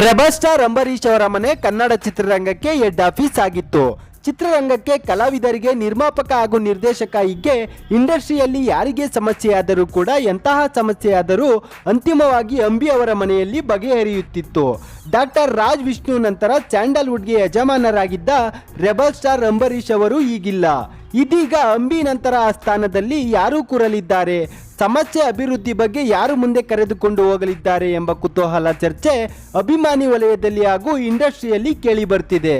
Rebel star Ambareesh ಅವರ ಮನೆ ಕನ್ನಡ ಚಿತ್ರರಂಗಕ್ಕೆ ಹೆಡ್ ಆಫೀಸ್ ಆಗಿತ್ತು. ಚಿತ್ರರಂಗಕ್ಕೆ ಕಲಾವಿದರಿಗೆ ನಿರ್ಮಾಪಕ ಹಾಗೂ ನಿರ್ದೇಶಕ ಹೀಗೆ ಇಂಡಸ್ಟ್ರಿಯಲ್ಲಿ ಯಾರಿಗೆ ಸಮಸ್ಯೆಯಾದರೂ ಕೂಡ ಎಂತಹ ಸಮಸ್ಯೆಯಾದರೂ ಅಂತಿಮವಾಗಿ ಅಂಬಿ ಅವರ ಮನೆಯಲ್ಲಿ ಬಗೆಹರಿಯುತ್ತಿತ್ತು. ಡಾಕ್ಟರ್ ರಾಜ್ ವಿಷ್ಣು ನಂತರ ಸ್ಯಾಂಡಲ್ವುಡ್ಗೆ ಯಜಮಾನರಾಗಿದ್ದ ರೆಬಲ್ ಸ್ಟಾರ್ ಅಂಬರೀಶ್ ಅವರು ಈಗಿಲ್ಲ. ಇದೀಗ ಅಂಬಿ ನಂತರ ಆ ಸ್ಥಾನದಲ್ಲಿ ಯಾರು ಕೂರಲಿದ್ದಾರೆ. ಸಮಸ್ಯೆ ಅಭಿವೃದ್ಧಿ ಬಗ್ಗೆ ಯಾರು ಮುಂದೆ ಕರೆದುಕೊಂಡು ಹೋಗಲಿದ್ದಾರೆ ಎಂಬ ಕುತೂಹಲ ಚರ್ಚೆ ಅಭಿಮಾನಿ ವಲಯದಲ್ಲಿ ಹಾಗೂ ಇಂಡಸ್ಟ್ರಿಯಲ್ಲಿ ಕೇಳಿಬರ್ತಿದೆ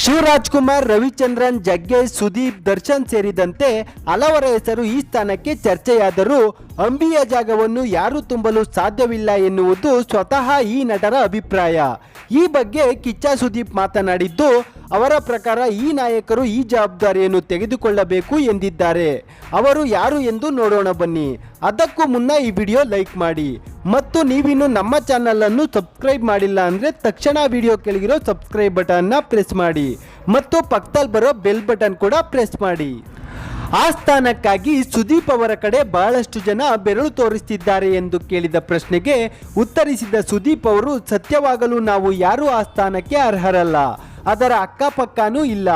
ಶಿವರಾಜ್ ಕುಮಾರ್ ರವಿಚಂದ್ರನ್ ಜಗ್ಗೇಶ್ ಸುದೀಪ್, ದರ್ಶನ್ ಸೇರಿದಂತೆ ಹಲವರ ಹೆಸರು ಈ ಸ್ಥಾನಕ್ಕೆ ಚರ್ಚೆಯಾದರೂ ಅಂಬಿಯ ಜಾಗವನ್ನು ಯಾರು ತುಂಬಲು ಸಾಧ್ಯವಿಲ್ಲ ಎನ್ನುವುದು ಸ್ವತಃ ಈ ನಟರ ಅಭಿಪ್ರಾಯ. ಈ ಬಗ್ಗೆ ಕಿಚ್ಚ ಸುದೀಪ್ ಮಾತನಾಡಿದ್ದು ಅವರ ಪ್ರಕಾರ ಈ ನಾಯಕರು ಈ ಜವಾಬ್ದಾರಿಯನ್ನು ತೆಗೆದುಕೊಳ್ಳಬೇಕು ಎಂದಿದ್ದಾರೆ. ಅವರು ಯಾರು ಎಂದು ನೋಡೋಣ ಬನ್ನಿ. ಅದಕ್ಕೂ ಮುನ್ನ ಈ ವಿಡಿಯೋ ಲೈಕ್ ಮಾಡಿ. ಮತ್ತು ನೀವಿನ್ನು ನಮ್ಮ ಚಾನಲನ್ನು ಸಬ್ಸ್ಕ್ರೈಬ್ ಮಾಡಿಲ್ಲ ಅಂದರೆ ತಕ್ಷಣ ವಿಡಿಯೋ ಕೆಳಗಿರೋ ಸಬ್ಸ್ಕ್ರೈಬ್ ಬಟನ್ನ ಪ್ರೆಸ್ ಮಾಡಿ. ಮತ್ತು ಪಕ್ಕದಲ್ಲಿ ಬರೋ ಬೆಲ್ ಬಟನ್ ಕೂಡ ಪ್ರೆಸ್ ಮಾಡಿ. ಆ ಸ್ಥಾನಕ್ಕಾಗಿ ಸುದೀಪ್ ಅವರ ಕಡೆ ಬಹಳಷ್ಟು ಜನ ಬೆರಳು ತೋರಿಸ್ತಿದ್ದಾರೆ ಎಂದು ಕೇಳಿದ ಪ್ರಶ್ನೆಗೆ ಉತ್ತರಿಸಿದ ಸುದೀಪ್ ಅವರು, ಸತ್ಯವಾಗಲು ನಾವು ಯಾರೂ ಆ ಸ್ಥಾನಕ್ಕೆ ಅರ್ಹರಲ್ಲ. ಅದರ ಅಕ್ಕಪಕ್ಕನೂ ಇಲ್ಲ.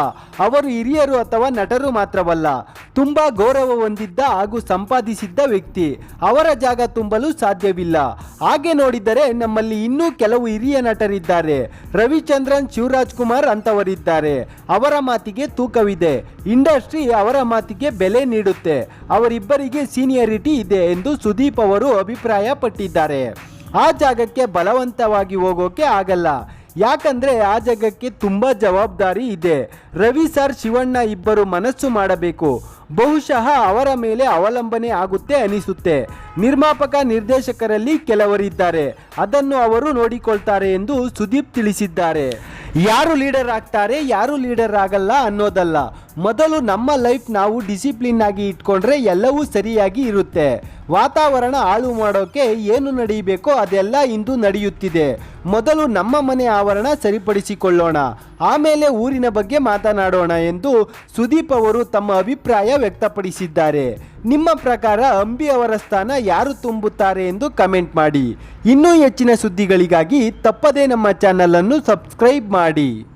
ಅವರು ಹಿರಿಯರು ಅಥವಾ ನಟರು ಮಾತ್ರವಲ್ಲ, ತುಂಬ ಗೌರವ ಹೊಂದಿದ್ದ ಹಾಗೂ ಸಂಪಾದಿಸಿದ್ದ ವ್ಯಕ್ತಿ. ಅವರ ಜಾಗ ತುಂಬಲು ಸಾಧ್ಯವಿಲ್ಲ. ಹಾಗೆ ನೋಡಿದರೆ ನಮ್ಮಲ್ಲಿ ಇನ್ನೂ ಕೆಲವು ಹಿರಿಯ ನಟರಿದ್ದಾರೆ. ರವಿಚಂದ್ರನ್, ಶಿವರಾಜ್ ಕುಮಾರ್ ಅಂತವರಿದ್ದಾರೆ. ಅವರ ಮಾತಿಗೆ ತೂಕವಿದೆ. ಇಂಡಸ್ಟ್ರಿ ಅವರ ಮಾತಿಗೆ ಬೆಲೆ ನೀಡುತ್ತೆ. ಅವರಿಬ್ಬರಿಗೆ ಸೀನಿಯರಿಟಿ ಇದೆ ಎಂದು ಸುದೀಪ್ ಅವರು ಅಭಿಪ್ರಾಯಪಟ್ಟಿದ್ದಾರೆ. ಆ ಜಾಗಕ್ಕೆ ಬಲವಂತವಾಗಿ ಹೋಗೋಕೆ ಆಗಲ್ಲ. ಯಾಕಂದ್ರೆ ಆ ಜಾಗಕ್ಕೆ ತುಂಬಾ ಜವಾಬ್ದಾರಿ ಇದೆ. ರವಿ ಸರ್, ಶಿವಣ್ಣ ಇಬ್ಬರು ಮನಸ್ಸು ಮಾಡಬೇಕು. ಬಹುಶಃ ಅವರ ಮೇಲೆ ಅವಲಂಬನೆ ಆಗುತ್ತೆ ಅನಿಸುತ್ತೆ. ನಿರ್ಮಾಪಕ, ನಿರ್ದೇಶಕರಲ್ಲಿ ಕೆಲವರಿದ್ದಾರೆ ಅದನ್ನು ಅವರು ನೋಡಿಕೊಳ್ತಾರೆ ಎಂದು ಸುದೀಪ್ ತಿಳಿಸಿದ್ದಾರೆ. ಯಾರು ಲೀಡರ್ ಆಗ್ತಾರೆ, ಯಾರು ಲೀಡರ್ ಆಗಲ್ಲ ಅನ್ನೋದಲ್ಲ. ಮೊದಲು ನಮ್ಮ ಲೈಫ್ ನಾವು ಡಿಸಿಪ್ಲಿನ್ ಆಗಿ ಇಟ್ಕೊಂಡ್ರೆ ಎಲ್ಲವೂ ಸರಿಯಾಗಿ ಇರುತ್ತೆ. ವಾತಾವರಣ ಹಾಳು ಮಾಡೋಕೆ ಏನು ನಡೆಯಬೇಕೋ ಅದೆಲ್ಲ ಇಂದು ನಡೆಯುತ್ತಿದೆ. ಮೊದಲು ನಮ್ಮ ಮನೆ ಆವರಣ ಸರಿಪಡಿಸಿಕೊಳ್ಳೋಣ. ಆಮೇಲೆ ಊರಿನ ಬಗ್ಗೆ ಮಾತನಾಡೋಣ ಎಂದು ಸುದೀಪ್ ಅವರು ತಮ್ಮ ಅಭಿಪ್ರಾಯ ವ್ಯಕ್ತಪಡಿಸಿದ್ದಾರೆ. ನಿಮ್ಮ ಪ್ರಕಾರ ಅಂಬಿ ಅವರ ಸ್ಥಾನ ಯಾರು ತುಂಬುತ್ತಾರೆ ಎಂದು ಕಮೆಂಟ್ ಮಾಡಿ. ಇನ್ನೂ ಹೆಚ್ಚಿನ ಸುದ್ದಿಗಳಿಗಾಗಿ ತಪ್ಪದೇ ನಮ್ಮ ಚಾನಲನ್ನು ಸಬ್ಸ್ಕ್ರೈಬ್ ಮಾಡಿ.